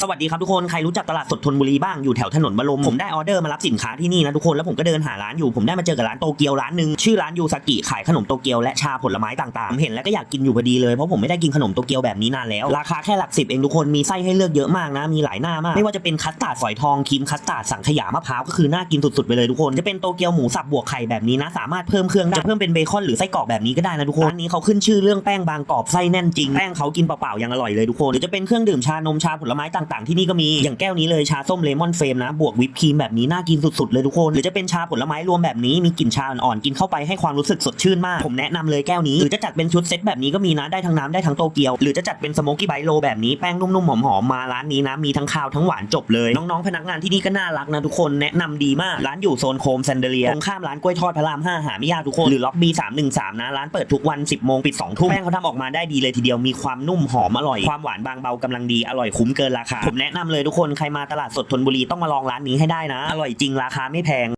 สวัสดีครับทุกคน ใครรู้จักตลาดสดธนบุรีบ้าง อยู่แถวถนนบรม ผมได้ออเดอร์มารับสินค้าที่นี่นะทุกคน แล้วผมก็เดินหาร้านอยู่ ผมได้มาเจอกับร้านโตเกียวร้านหนึ่งชื่อร้านยูซากิ ขายขนมโตเกียวและชาผลไม้ต่างๆผมเห็นแล้วก็อยากกินอยู่พอดีเลย เพราะผมไม่ได้กินขนมโตเกียวแบบนี้นานแล้ว ราคาแค่หลักสิบเองทุกคน มีไส้ให้เลือกเยอะมากนะ มีหลายหน้ามาก ไม่ว่าจะเป็นคัสตาร์ดฝอยทองครีมคัสตาร์ดสังขยามะพร้าว ก็คือน่ากินสุดๆไปเลยทุกคน จะเป็นโตเกียวหมูสับบวกไข่แบบนี้นะ สามารถเพิ่มเครื่องได้ จะเพิ่มเป็นเบคอนหรือไส้กรอกแบบนี้ก็ได้นะทุกคนร้านนี้เขาขึ้นชื่อเรื่องแป้งบางกรอบไส้แน่นจริงแป้งเขากินเปล่าๆยังอร่อยเลยทุกคนหรือจะเป็นเครื่องดื่มชานมชาผลไม้ต่างต่างๆ ที่นี่ก็มี อย่างแก้วนี้เลยชาส้มเลมอนเฟรมนะ บวกวิปครีมแบบนี้น่ากินสุดๆเลยทุกคน หรือจะเป็นชาผลไม้รวมแบบนี้มีกลิ่นชาอ่อนๆกินเข้าไปให้ความรู้สึกสดชื่นมาก ผมแนะนำเลยแก้วนี้ หรือจะจัดเป็นชุดเซตแบบนี้ก็มีนะ ได้ทั้งน้ำได้ทั้งโตเกียว หรือจะจัดเป็นสโมกี้ไบโลแบบนี้ แป้งนุ่มๆหอมๆมาร้านนี้นะ มีทั้งคาวทั้งหวานจบเลย น้องๆ พนักงานที่นี่ก็น่ารักนะทุกคนแนะนำดีมาก ร้านอยู่โซนโคมแซนเดเลียตรงข้ามร้านกล้วยทอดพระราม5หาไม่ยากทุกคน หรือล็อบบี้313นะ ร้านเปิดทุกวัน 10โมงปิด2ทุ่มแป้งเขาทำออกมาได้ดีเลยทีเดียวมีความนุ่มหอมอร่อยความหวานบางเบากำลังดีอร่อยคุ้มเกินราคาผมแนะนำเลยทุกคนใครมาตลาดสดธนบุรีต้องมาลองร้านนี้ให้ได้นะ อร่อยจริงราคาไม่แพง